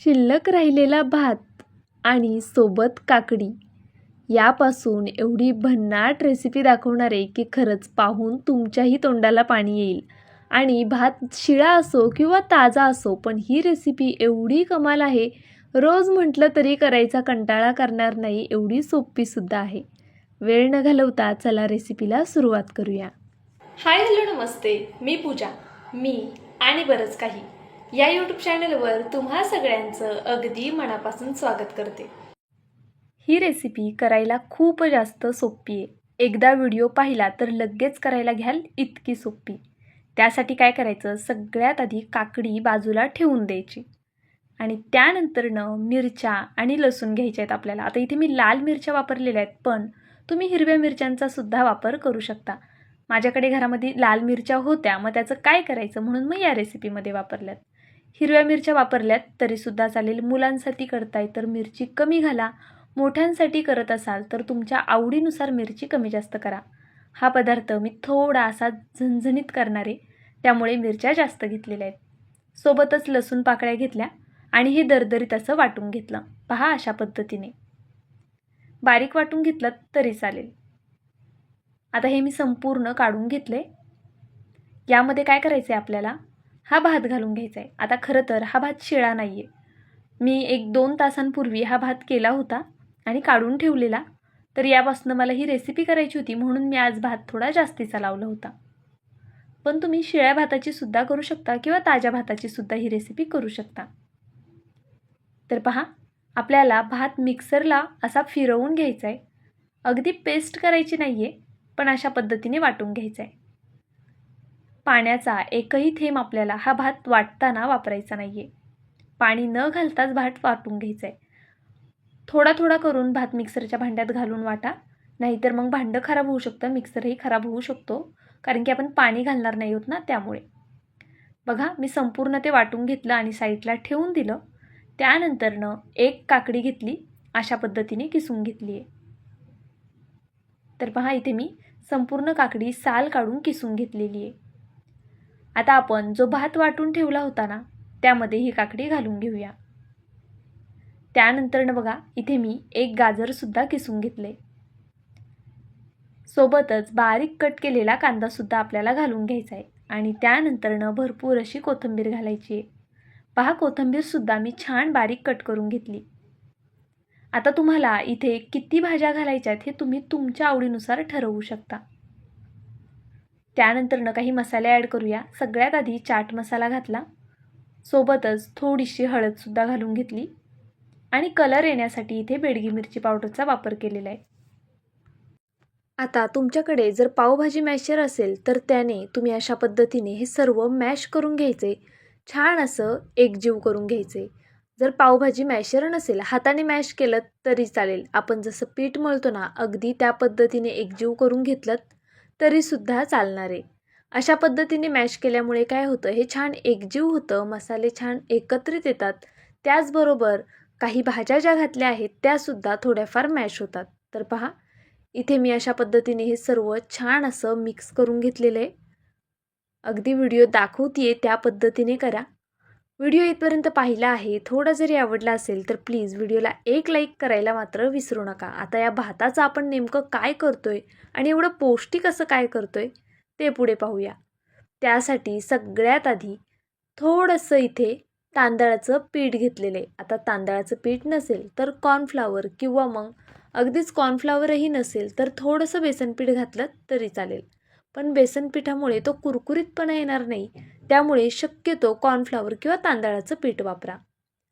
शिल्लक राहिलेला भात आणि सोबत काकडी. यापासून एवढी भन्नाट रेसिपी दाखवणार आहे की खरंच पाहून तुमच्याही तोंडाला पाणी येईल. आणि भात शिळा असो किंवा ताजा असो पण ही रेसिपी एवढी कमाल आहे रोज म्हटलं तरी करायचा कंटाळा करणार नाही एवढी सोपीसुद्धा आहे. वेळ न घालवता चला रेसिपीला सुरुवात करूया. हाय हॅलो नमस्ते. मी पूजा. मी आणि बरंच काही. या यूट्यूब चॅनलवर तुम्हा सगळ्यांचं अगदी मनापासून स्वागत करते. ही रेसिपी करायला खूप जास्त सोपी आहे. एकदा व्हिडिओ पाहिला तर लगेच करायला घ्याल इतकी सोपी. त्यासाठी काय करायचं? सगळ्यात आधी काकडी बाजूला ठेवून द्यायची. आणि त्यानंतरनं मिरच्या आणि लसूण घ्यायच्या आहेत आपल्याला. आता इथे मी लाल मिरच्या वापरलेल्या आहेत पण तुम्ही हिरव्या मिरच्यांचा सुद्धा वापर करू शकता. माझ्याकडे घरामध्ये लाल मिरच्या होत्या मग त्याचं काय करायचं म्हणून मग या रेसिपीमध्ये वापरल्यात. हिरव्या मिरच्या वापरल्यात तरीसुद्धा चालेल. मुलांसाठी करताय तर मिरची कमी घाला. मोठ्यांसाठी करत असाल तर तुमच्या आवडीनुसार मिरची कमी जास्त करा. हा पदार्थ मी थोडा असा झणझणीत करणारे त्यामुळे मिरच्या जास्त घेतलेल्या आहेत. सोबतच लसूण पाकळ्या घेतल्या आणि हे दरदरीत असं वाटून घेतलं. पहा अशा पद्धतीने. बारीक वाटून घेतलं तरी चालेल. आता हे मी संपूर्ण काढून घेतले यामध्ये काय करायचं आहे आपल्याला? हा भात घालून घ्यायचा आहे आता खरं तर हा भात शिळा नाही आहे मी एक दोन तासांपूर्वी हा भात केला होता आणि काढून ठेवलेला. तर यापासून मला ही रेसिपी करायची होती म्हणून मी आज भात थोडा जास्तीचा लावला होता. पण तुम्ही शिळ्या भाताची सुद्धा करू शकता किंवा ताज्या भाताची सुद्धा ही रेसिपी करू शकता. तर पहा आपल्याला भात मिक्सरला असा फिरवून घ्यायचा आहे अगदी पेस्ट करायची नाही आहे पण अशा पद्धतीने वाटून घ्यायचा आहे पाण्याचा एकही थेंब आपल्याला हा भात वाटताना वापरायचा नाही आहे पाणी न घालताच भात वाटून घ्यायचा आहे थोडा थोडा करून भात मिक्सरच्या भांड्यात घालून वाटा. नाहीतर मग भांडं खराब होऊ शकतं मिक्सरही खराब होऊ शकतो कारण की आपण पाणी घालणार नाही होत ना त्यामुळे. बघा मी संपूर्ण ते वाटून घेतलं आणि साईडला ठेवून दिलं. त्यानंतरनं एक काकडी घेतली अशा पद्धतीने किसून घेतली आहे तर पहा इथे मी संपूर्ण काकडी साल काढून किसून घेतलेली आहे आता आपण जो भात वाटून ठेवला होता ना त्यामध्ये ही काकडी घालून घेऊया. त्यानंतरनं बघा इथे मी एक गाजरसुद्धा किसून घेतले. सोबतच बारीक कट केलेला कांदासुद्धा आपल्याला घालून घ्यायचा आहे. आणि त्यानंतरनं भरपूर अशी कोथिंबीर घालायची आहे. पहा कोथिंबीरसुद्धा मी छान बारीक कट करून घेतली. आता तुम्हाला इथे किती भाज्या घालायच्या आहेत हे तुम्ही तुमच्या आवडीनुसार ठरवू शकता. त्यानंतरनं काही मसाले ॲड करूया. सगळ्यात आधी चाट मसाला घातला. सोबतच थोडीशी हळदसुद्धा घालून घेतली. आणि कलर येण्यासाठी इथे बेडगी मिरची पावडरचा वापर केलेला आहे. आता तुमच्याकडे जर पावभाजी मॅशर असेल तर त्याने तुम्ही अशा पद्धतीने हे सर्व मॅश करून घ्यायचे. छान असं एकजीव करून घ्यायचे. जर पावभाजी मॅशर नसेल हाताने मॅश केलं तरी चालेल. आपण जसं पीठ मळतो ना अगदी त्या पद्धतीने एकजीव करून घेतलं तरीसुद्धा चालणार. आहे अशा पद्धतीने मॅश केल्यामुळे काय होतं हे छान एकजीव होतं मसाले छान एकत्रित येतात. त्याचबरोबर काही भाज्या ज्या घातल्या आहेत त्यासुद्धा थोड्याफार मॅश होतात. तर पहा इथे मी अशा पद्धतीने हे सर्व छान असं मिक्स करून घेतलेलं आहे. अगदी व्हिडिओ दाखवते त्या पद्धतीने करा. व्हिडिओ इथपर्यंत पाहिला आहे. थोडा जरी आवडला असेल तर प्लीज व्हिडिओला एक लाईक करायला मात्र विसरू नका. आता या भाताचं आपण नेमकं काय करतोय आणि एवढं पौष्टिक असं काय करतोय ते पुढे पाहूया. त्यासाठी सगळ्यात आधी थोडंसं इथे तांदळाचं पीठ घेतलेलं आहे. आता तांदळाचं पीठ नसेल तर कॉर्नफ्लावर किंवा मग अगदीच कॉर्नफ्लावरही नसेल तर थोडंसं बेसन पीठ घातलं तरी चालेल. पण बेसन पिठामुळे तो कुरकुरीतपणा येणार नाही. त्यामुळे शक्यतो कॉर्नफ्लावर किंवा तांदळाचं पीठ वापरा.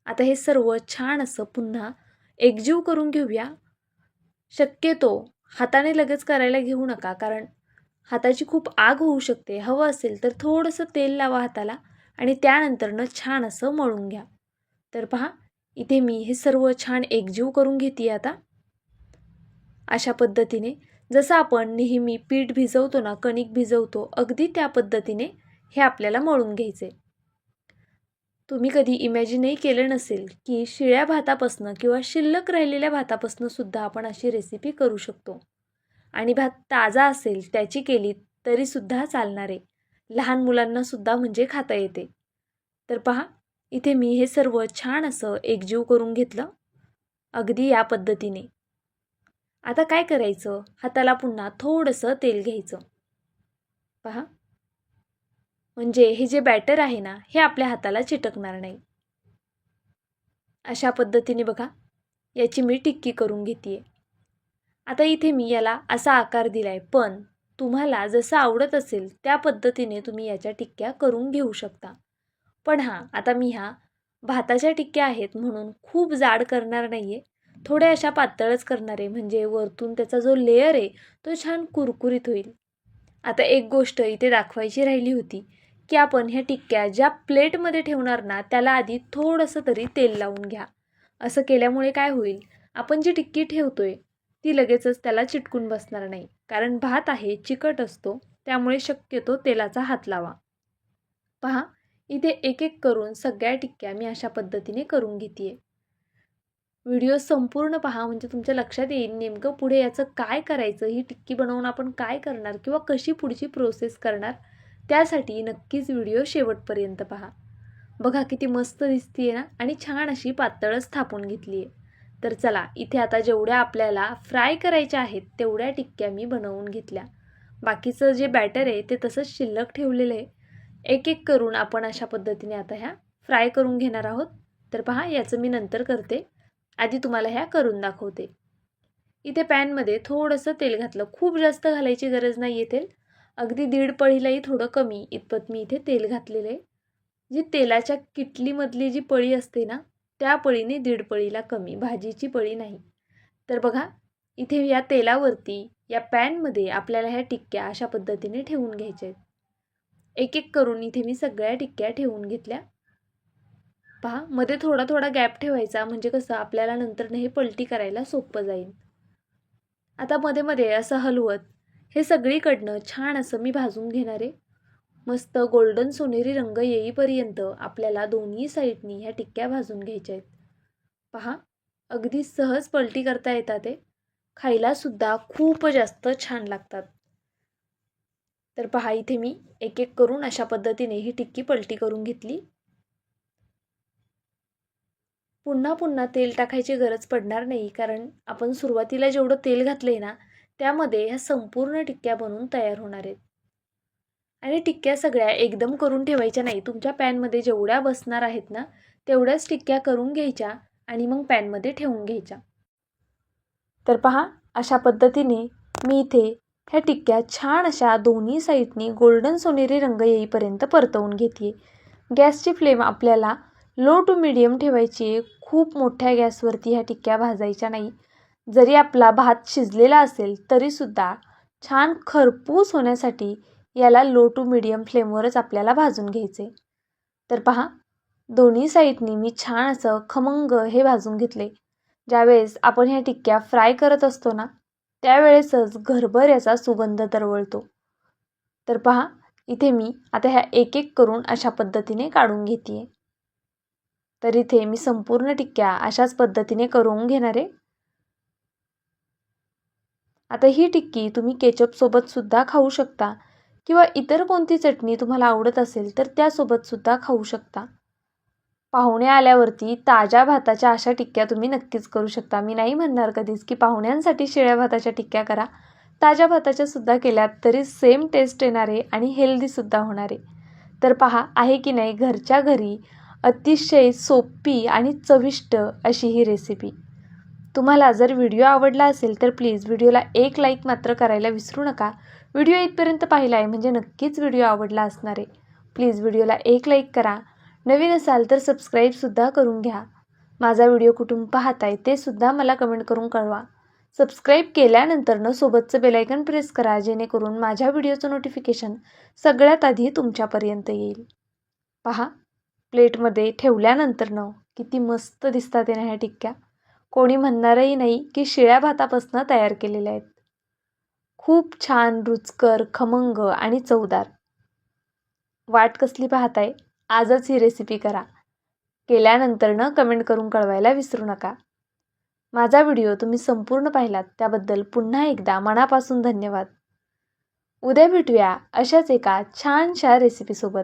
आता हे सर्व छान असं पुन्हा एकजीव करून घेऊया. शक्यतो हाताने लगेच करायला घेऊ नका कारण हाताची खूप आग होऊ शकते. हवं असेल तर थोडंसं तेल लावा हाताला आणि त्यानंतरनं छान असं मळून घ्या. तर पहा इथे मी हे सर्व छान एकजीव करून घेते आता. अशा पद्धतीने जसं आपण नेहमी पीठ भिजवतो ना कणिक भिजवतो अगदी त्या पद्धतीने हे आपल्याला मळून घ्यायचे. तुम्ही कधी इमॅजिनही केलं नसेल की शिळ्या भातापासनं किंवा शिल्लक राहिलेल्या भातापासनं सुद्धा आपण अशी रेसिपी करू शकतो. आणि भात ताजा असेल त्याची केली तरीसुद्धा चालणार. आहे लहान मुलांना सुद्धा म्हणजे खाता येते. तर पहा इथे मी हे सर्व छान असं एकजीव करून घेतलं अगदी या पद्धतीने. आता काय करायचं? हाताला पुन्हा थोडंसं तेल घ्यायचं. पहा म्हणजे हे जे बॅटर आहे ना हे आपल्या हाताला चिटकणार नाही. अशा पद्धतीने बघा याची मी टिक्की करून घेते आता इथे मी याला असा आकार दिला आहे पण तुम्हाला जसं आवडत असेल त्या पद्धतीने तुम्ही याच्या टिक्क्या करून घेऊ शकता. पण हां आता मी ह्या भाताच्या टिक्क्या आहेत म्हणून खूप जाड करणार नाही आहे थोड्या अशा पातळच करणार आहे म्हणजे वरतून त्याचा जो लेअर आहे तो छान कुरकुरीत होईल. आता एक गोष्ट इथे दाखवायची राहिली होती की आपण ह्या टिक्क्या ज्या प्लेटमध्ये ठेवणार ना त्याला आधी थोडंसं तरी तेल लावून घ्या. असं केल्यामुळे काय होईल आपण जी टिक्की ठेवतोय ती लगेचच त्याला चिटकून बसणार नाही कारण भात आहे चिकट असतो त्यामुळे शक्यतो तेलाचा हात लावा. पहा इथे एक एक करून सगळ्या टिक्क्या मी अशा पद्धतीने करून घेते व्हिडिओ संपूर्ण पहा म्हणजे तुमच्या लक्षात येईल नेमकं पुढे याचं काय करायचं ही टिक्की बनवून आपण काय करणार किंवा कशी पुढची प्रोसेस करणार त्यासाठी नक्कीच व्हिडिओ शेवटपर्यंत पहा. बघा किती मस्त दिसतीये ना आणि छान अशी पातळच थापून घेतली आहे तर चला इथे आता जेवढ्या आपल्याला फ्राय करायच्या आहेत तेवढ्या टिक्क्या मी बनवून घेतल्या. बाकीचं जे बॅटर आहे ते तसंच शिल्लक ठेवलेलं आहे. एक एक करून आपण अशा पद्धतीने आता ह्या फ्राय करून घेणार आहोत. तर पहा याचं मी नंतर करते. आधी तुम्हाला ह्या करून दाखवते. इथे पॅनमध्ये थोडंसं तेल घातलं. खूप जास्त घालायची गरज नाही आहे तेल. अगदी दीड पळीलाही थोडं कमी. इतपत मी इथे तेल घातलेलं. आहे जी तेलाच्या किटलीमधली जी पळी असते ना त्या पळीने दीड पळीला कमी. भाजीची पळी नाही. तर बघा इथे या तेलावरती या पॅनमध्ये आपल्याला ह्या टिक्क्या अशा पद्धतीने ठेवून घ्यायच्या आहेत. एक एक करून इथे मी सगळ्या टिक्क्या ठेवून घेतल्या. पहा मध्ये थोडा थोडा गॅप ठेवायचा म्हणजे कसं आपल्याला नंतर हे पलटी करायला सोपं जाईल. आता मध्ये मध्ये असं हलवत. हे सगळीकडनं छान असं मी भाजून घेणार. आहे मस्त गोल्डन सोनेरी रंग येईपर्यंत आपल्याला दोन्ही साईडनी ह्या टिक्क्या भाजून घ्यायच्या आहेत. पहा अगदी सहज पलटी करता येतात ते. खायलासुद्धा खूप जास्त छान लागतात. तर पहा इथे मी एक एक करून अशा पद्धतीने ही टिक्की पलटी करून घेतली. पुन्हा पुन्हा तेल टाकायची गरज पडणार नाही कारण आपण सुरुवातीला जेवढं तेल घातलं आहे ना त्यामध्ये ह्या संपूर्ण टिक्क्या बनवून तयार होणार आहेत. आणि टिक्क्या सगळ्या एकदम करून ठेवायच्या नाही. तुमच्या पॅनमध्ये जेवढ्या बसणार आहेत ना तेवढ्याच टिक्क्या करून घ्यायच्या आणि मग पॅनमध्ये ठेवून घ्यायच्या. तर पहा अशा पद्धतीने मी इथे ह्या टिक्क्या छान अशा दोन्ही साईडनी गोल्डन सोनेरी रंग येईपर्यंत परतवून घेते गॅसची फ्लेम आपल्याला लो टू मिडियम ठेवायची. आहे खूप मोठ्या गॅसवरती ह्या टिक्क्या भाजायच्या नाही. जरी आपला भात शिजलेला असेल तरीसुद्धा छान खरपूस होण्यासाठी याला लो टू मिडियम फ्लेमवरच आपल्याला भाजून घ्यायचे. तर पहा दोन्ही साईडनी मी छान असं खमंग हे भाजून घेतले. ज्यावेळेस आपण ह्या टिक्क्या फ्राय करत असतो ना त्यावेळेसच घरभर याचा सुगंध दरवळतो. तर पहा इथे मी आता ह्या एक एक करून अशा पद्धतीने काढून घेते तर इथे मी संपूर्ण टिक्क्या अशाच पद्धतीने करून घेणार आहे. आता ही टिक्की तुम्ही केचपसोबतसुद्धा खाऊ शकता किंवा इतर कोणती चटणी तुम्हाला आवडत असेल तर त्यासोबतसुद्धा खाऊ शकता. पाहुणे आल्यावरती ताज्या भाताच्या अशा टिक्क्या तुम्ही नक्कीच करू शकता. मी नाही म्हणणार कधीच की पाहुण्यांसाठी शिळ्या भाताच्या टिक्क्या करा. ताज्या भाताच्या सुद्धा केल्यात तरी सेम टेस्ट येणारे आणि हेल्दीसुद्धा होणार आहे. तर पहा आहे की नाही? घरच्या घरी अतिशय सोपी आणि चविष्ट अशी ही रेसिपी तुम्हाला जर व्हिडिओ आवडला असेल तर प्लीज व्हिडिओला एक लाईक मात्र करायला विसरू नका. व्हिडिओ इथपर्यंत पाहिला आहे म्हणजे नक्कीच व्हिडिओ आवडला असणार आहे. प्लीज व्हिडिओला एक लाईक करा. नवीन असाल तर सबस्क्राईबसुद्धा करून घ्या. माझा व्हिडिओ कुठून पाहत आहे ते सुद्धा मला कमेंट करून कळवा. सबस्क्राईब केल्यानंतरनं सोबतचं बेलायकन प्रेस करा जेणेकरून माझ्या व्हिडिओचं नोटिफिकेशन सगळ्यात आधी तुमच्यापर्यंत येईल. पहा. प्लेटमध्ये ठेवल्यानंतरनं किती मस्त दिसतात ना ह्या टिक्क्या. कोणी म्हणणारही नाही की शिळ्या भातापासून तयार केलेल्या आहेत. खूप छान रुचकर खमंग आणि चवदार. वाट कसली पाहताय? आजच ही रेसिपी करा. केल्यानंतरनं कमेंट करून कळवायला विसरू नका. माझा व्हिडिओ तुम्ही संपूर्ण पाहिलात त्याबद्दल पुन्हा एकदा मनापासून धन्यवाद. उद्या भेटूया अशाच एका छानशा रेसिपीसोबत